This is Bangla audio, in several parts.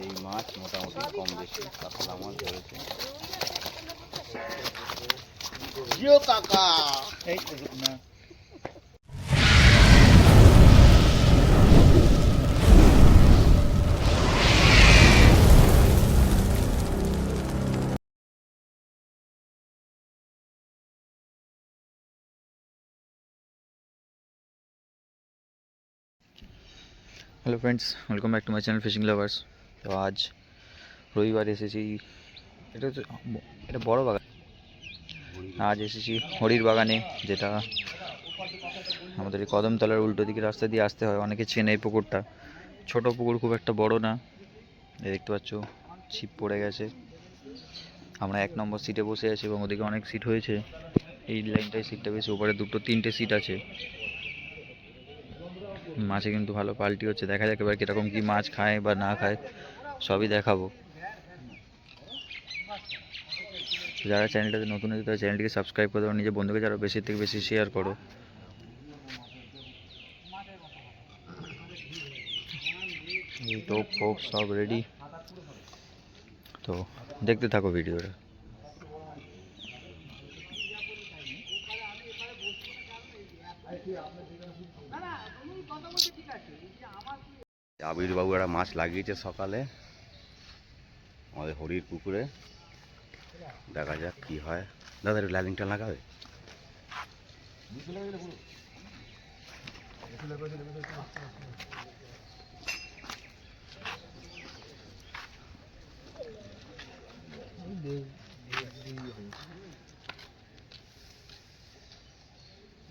এই মাছ মোটামুটি কম বেশি কাঁকড়া মাছ ধরেছে। জিও কাকা। Hello friends welcome back to my channel fishing lovers তো আজ রবিবার এসেছি। এটা হচ্ছে এটা বড় বাগান। আজ এসেছি হরির বাগানে, যেটা আমাদের কদমতলার উল্টো দিকে রাস্তা দিয়ে আসতে হয়। অনেকে চেনে এই পুকুরটা। ছোট পুকুর খুব একটা বড় না। দেখতে পাচ্ছ, ছিপ পড়ে গেছে। আমরা এক নম্বর সিটে বসে আছি এবং ওদিকে অনেক সিট হয়েছে। এই লাইনটায় সিটটা বেশি, ওপরে দুটো, তিনটে সিট আছে। মাছে কিন্তু ভালো পাল্টি হচ্ছে। দেখা যাক এবার কীরকম কী মাছ খায় বা না খায়, সবই দেখাবো। তো যারা চ্যানেলটাতে নতুন আছে তারা চ্যানেলটিকে সাবস্ক্রাইব করে দেবো নিজের বন্ধুকে যারা বেশি থেকে বেশি শেয়ার করো। এই টোপ ফোপ সব রেডি তো দেখতে থাকো ভিডিওটা আবির বাবু একটা মাছ লাগিয়েছে সকালে। আমাদের হরির পুকুরে। দেখা যাক কি হয়। দাদা, একটু লাইনিংটা লাগাবে?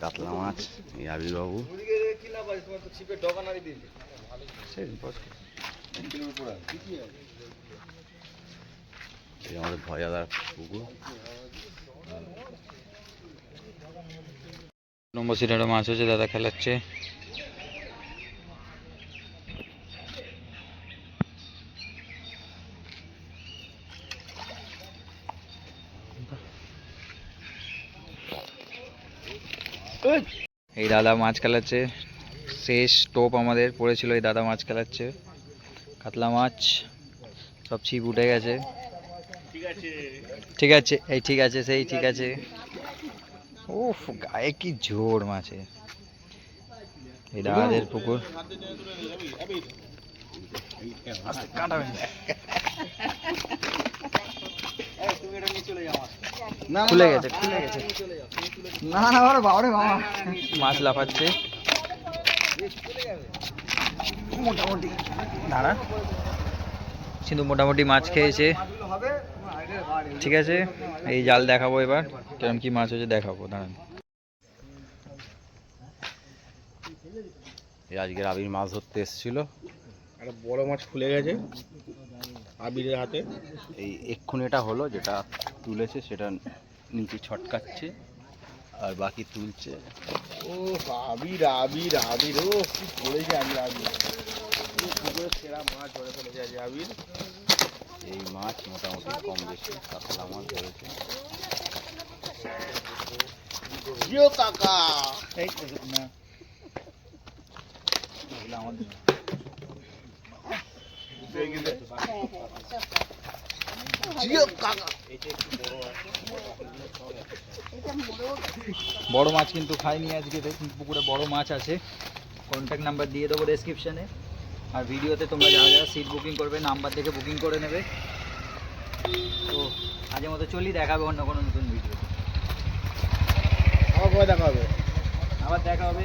কাতলা মাছ এই আবির আমাদের ভয়াদার পুকুর। নম্বর একটা মাছ হচ্ছে দাদা খেলাচ্ছে। এই দাদা মাছ খেলাচ্ছে। শেষ টোপ আমাদের পড়েছিল এই দাদা মাছ খেলাচ্ছে। কাতলা মাছ সব ছিপ উঠে গেছে। ঠিক আছে। এই ঠিক আছে সেই ঠিক আছে। উফ গায়ে কি জোর মাছে। এই দাদাদের পুকুর। না। খুলে গেছে খুলে গেছে। না না বাবা বাবা রে বাবা। মাছ লাফাচ্ছে। মোটামুটি। দাঁড়া। কিন্তু মোটামুটি মাছ খেয়েছে। ঠিক আছে। এই জাল দেখাবো এবার। কেমন কি মাছ হয়েছে দেখাবো দাঁড়ান। এই আজকের আবির মাছ ধরতে এসেছিল। একটা বড় মাছ খুলে গেছে। আবিরের হাতে? এই এক্ষুনি এটা হলো যেটা তুলেছে সেটা নিচে ছটকাচ্ছে আর বাকি তুলছে। ও আবির আবির আবির ও কি পড়েছে আবির আবির? পুকুরের সেরা মাছ ধরে ফেলেছে আজ আবির? এই মাছ মোটামুটি কম বেশি কাতলা মাছ ধরেছে। জিও কাকা জিও কাকা বড় মাছ কিন্তু খাইনি আজকে দেখুন পুকুরে বড় মাছ আছে। কন্ট্যাক্ট নাম্বার দিয়ে দেবো ডেসক্রিপশানে আর ভিডিওতে তোমরা যারা যারা সিট বুকিং করবে নাম্বার দেখে বুকিং করে নেবে। তো আজের মতো চলি দেখাবে অন্য কোনো নতুন ভিডিও দেখা হবে? আবার দেখা হবে।